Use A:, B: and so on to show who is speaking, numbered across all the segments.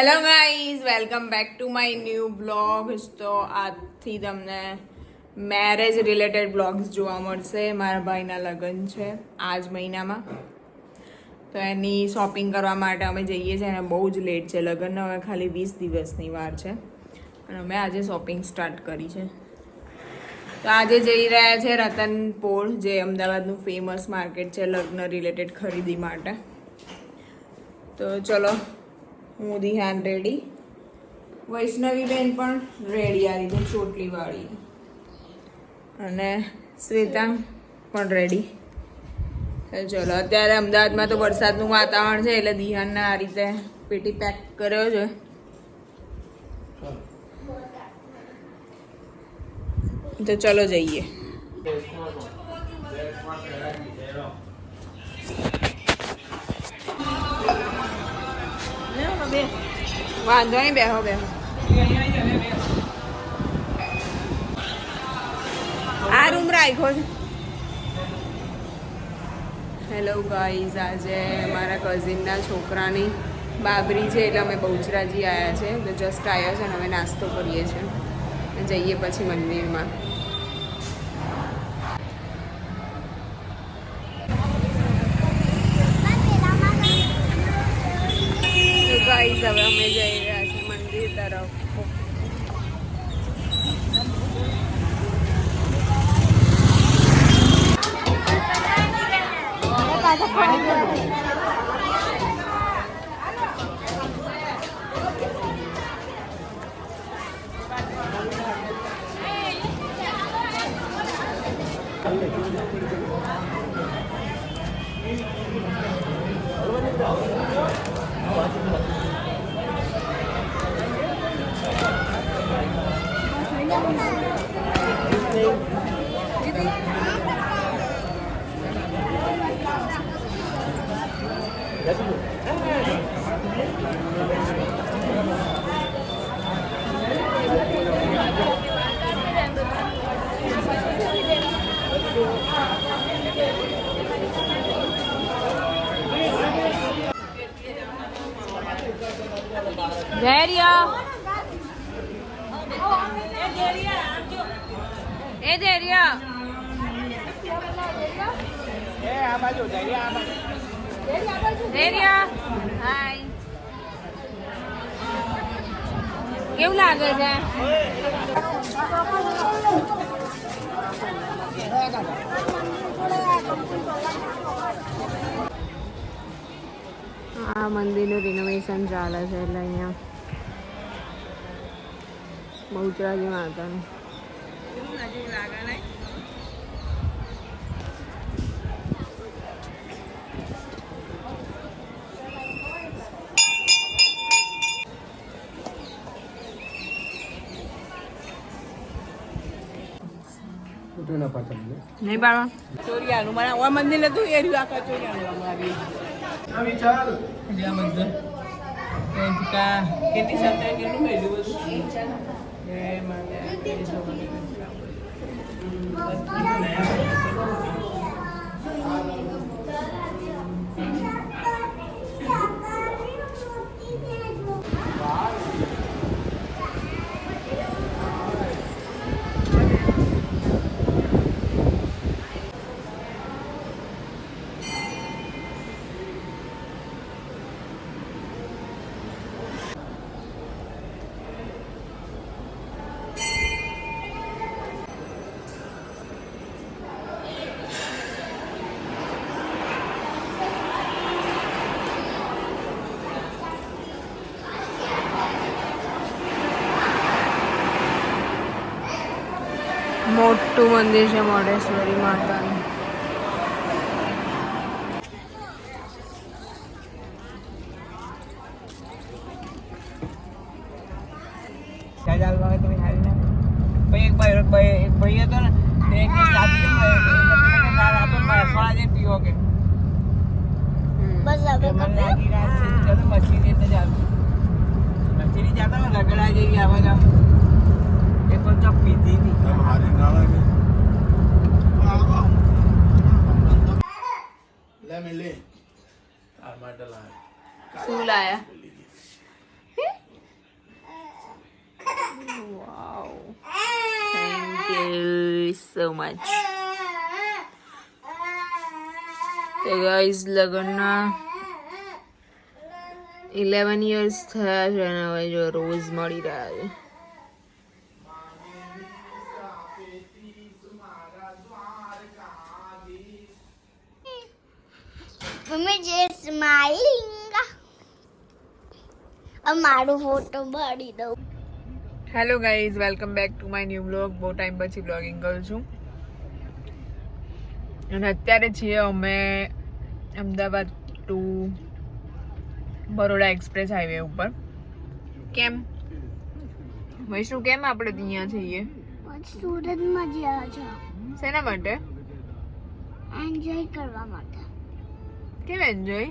A: Hello guys welcome back to my new vlogs તો આજથી તમને મેરેજ રિલેટેડ બ્લોગ્સ જોવા મળશે. મારા ભાઈના લગ્ન છે આજ મહિનામાં. તો એની શોપિંગ કરવા માટે અમે જઈએ છીએ. અને બહુ જ લેટ છે લગ્ન. હવે ખાલી વીસ દિવસની વાર છે. અને અમે આજે શોપિંગ સ્ટાર્ટ કરી છે. તો આજે જઈ રહ્યા છે રતનપોળ જે અમદાવાદનું ફેમસ માર્કેટ છે લગ્ન રિલેટેડ ખરીદી માટે. તો ચલો હું દિહાન રેડી. વૈષ્ણવી બેન પણ રેડી આ રીતે ચોટલીવાળી. અને શ્વેતા પણ રેડી. ચલો, અત્યારે અમદાવાદમાં તો વરસાદનું વાતાવરણ છે, એટલે દિહાનને આ રીતે પેટી પેક કર્યો છે. તો ચલો જઈએ. વાંધો નહીં, બેહો બેહો. આ રૂમ રાખ્યો હેલો ગાઈઝ આજે મારા કઝિનના છોકરાની બાબરી છે, એટલે અમે બહુચરાજી આવ્યા છે. જસ્ટ આવ્યા છે અને અમે નાસ્તો કરીએ છીએ. જઈએ પછી મંદિરમાં તો ગાઈઝ હવે અમે જઈ રહ્યા છીએ મંદિર તરફ. ધૈર્ય એ ધૈર્ય ધૈર્ય હાય. કેવું લાગે છે? આ મંદિરનું રિનોવેશન ચાલે છે એટલે અહીંયા. બહુચરાજી માતાનું નહીં. બાળવા
B: ચોરિયાનું. મને મંદિર હતું એ રહ્યું આખા ચોરિયાનું અમારી જ્યાં મંદિર. કા કેટલી સંખ્યા કેટલું મેળ્યું બધું? જય
A: મોટું મંદિર છે મોઢેશ્વરી માતાનું.
B: એક ભાઈ એક ભાઈ એક ભાઈ હતો ને એક ચાપી સોળા પીવો કે
C: બસ હવે
B: મછલી એટલે ચાલુ મછલી જાતા હોય લગડા જેવી આવે
D: बुलाया wow.
A: Thank you so much. તો ગાઈઝ લગ્નના ઇલેવન યર્સ થયા છે અને હવે જો રોઝ મળી રહ્યા છે
C: મમ્મી જે સ્માઈલ અમારો ફોટો પાડી દઉં.
A: Hello guys welcome back to my new vlog બહુ ટાઈમ પછી બ્લોગિંગ કરું છું. અને અત્યારે છીએ અમે Ahmedabad to Baroda express highway ઉપર. કેમ? વૈષ્ણુ કેમ આપણે અહીંયા જઈએ
C: સુરતમાં જ્યાં છે.
A: શેના માટે?
C: એન્જોય કરવા માટે.
A: કેમ એન્જોય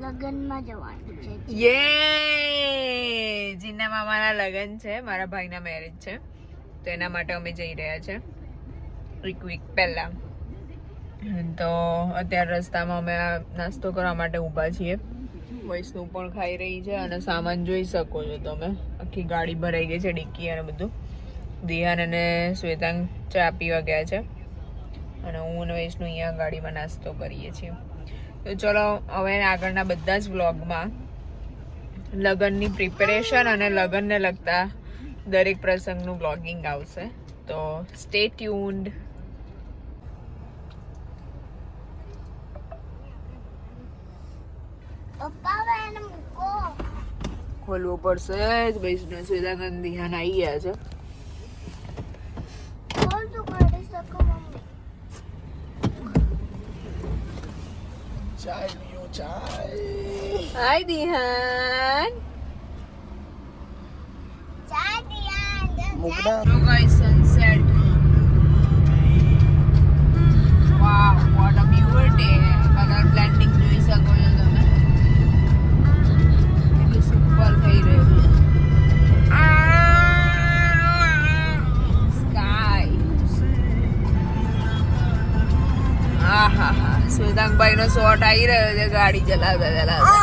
C: લગ્નમાં જવાનું છે
A: યે! જીના મામાના લગ્ન છે, મારા ભાઈના મેરેજ છે. તો એના માટે અમે જઈ રહ્યા છે. એક વીક પહેલા. તો અત્યારે રસ્તામાં અમે આ નાસ્તો કરવા માટે ઊભા છીએ. વૈષ્ણુ પણ ખાઈ રહી છે અને સામાન જોઈ શકો છો તમે. આખી ગાડી ભરાઈ ગઈ છે, ડિક્કી અને બધું. દિહાન અને શ્વેતાંગ ચા પીવા ગયા છે. અને હું અને વૈષ્ણુ અહીંયા ગાડીમાં નાસ્તો કરીએ છીએ. તો ચલો હવે આગળના બધા જ વ્લોગમાં લગ્નની પ્રિપેરેશન અને લગ્નને લગતા દરેક પ્રસંગનું વ્લોગિંગ આવશે. તો સ્ટે ટ્યુન્ડ ખોલવું પડશે જ વૈષ્ણુ સુધાગંધ ધ્યાન આવી ગયા છે. child, you
C: child. Hi,
B: Dihan.
A: Mukda. Guys, sunset. Wow, what a beauty. Color blending Luis going on. It is super. Sky. Ah, ha ha. શ્વેતાંગભાઈ નો શોટ આવી રહ્યો છે, ગાડી ચલાવતા ચલાવતા.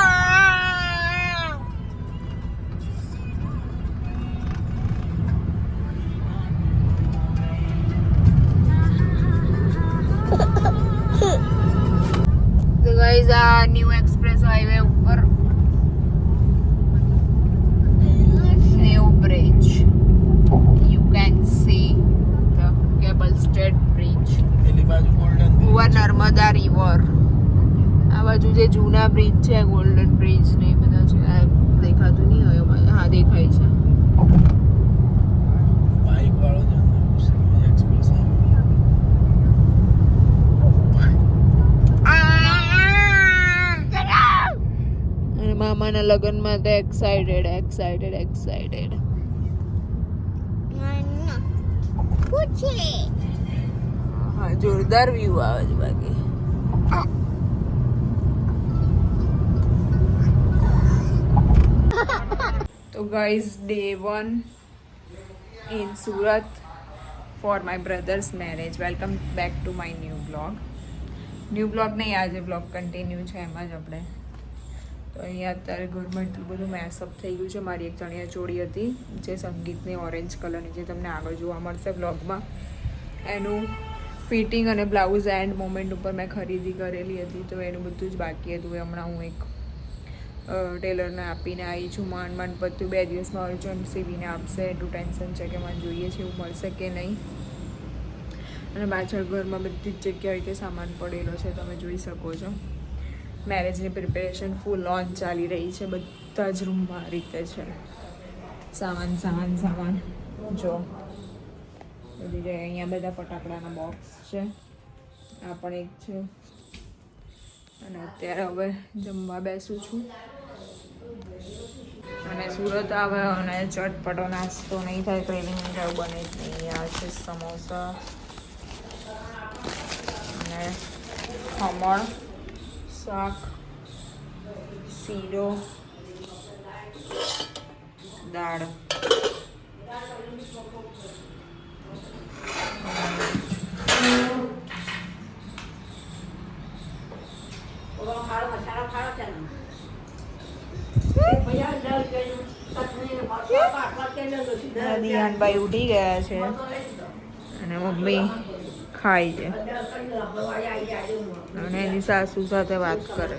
A: ન્યૂ એક્સપ્રેસ હાઈવે ઉપર new bridge you can see cable state bridge
B: પેલી બાજુ ગોલ્ડન
A: ઓવર નર્મદા રિવર. આ બાજુ જે જૂના બ્રિજ છે ગોલ્ડન બ્રિજ ને એ બધા છે આ દેખાતું નહીં હોય હા દેખાય છે. મામાના લગ્નમાં તો એક્સાઇટેડ એક્સાઇટેડ એક્સાઇટેડ
C: પૂછે.
A: હા, જોરદાર વ્યૂ આવે છે બાકી. તો guys day one in Surat for my brother's marriage welcome back to my new vlog new vlog નહીં, આજે બ્લોગ કન્ટિન્યુ છે એમાં જ આપણે. તો અહીંયા અત્યારે ઘરમાં એટલું બધું મેસઅપ થઈ ગયું છે. મારી એક ચણિયા ચોળી હતી, જે સંગીતની ઓરેન્જ કલરની જે તમને આગળ જોવા મળશે બ્લોગમાં એનું ફિટિંગ અને બ્લાઉઝ એન્ડ મોમેન્ટ ઉપર મેં ખરીદી કરેલી હતી, તો એનું બધું જ બાકી હતું. હમણાં હું એક ટેલરને આપીને આવી છું. માંડ માંડ પત્યું બે દિવસમાં અર્જન્ટ સીવીને આપશે. એટલું ટેન્શન છે કે મને જોઈએ છે એવું મળશે કે નહીં. અને પાછળ ઘરમાં બધી જ જગ્યાએ રીતે સામાન પડેલો છે. તમે જોઈ શકો છો. મેરેજની પ્રિપેરેશન ફૂલ ઓન ચાલી રહી છે. બધા જ રૂમમાં રીતે છે. સામાન સામાન સામાન. જો. બધી જગ્યાએ અહીંયા બધા ફટાકડાના બોક્સ છે. આ પણ એક છે. અને અત્યારે હવે જમવા બેસું છું. અને સુરત આવે અને ચટપટો નાસ્તો નહીં થાય, ક્રેવિંગ જેવું બને જ નહીં. આ છે સમોસા અને ખમણ, શાક, શીરો, દાળ. દિયાનભાઈ ઉઠી ગયા છે. અને મમ્મી ખાય છે. અને એની સાસુ સાથે વાત કરે.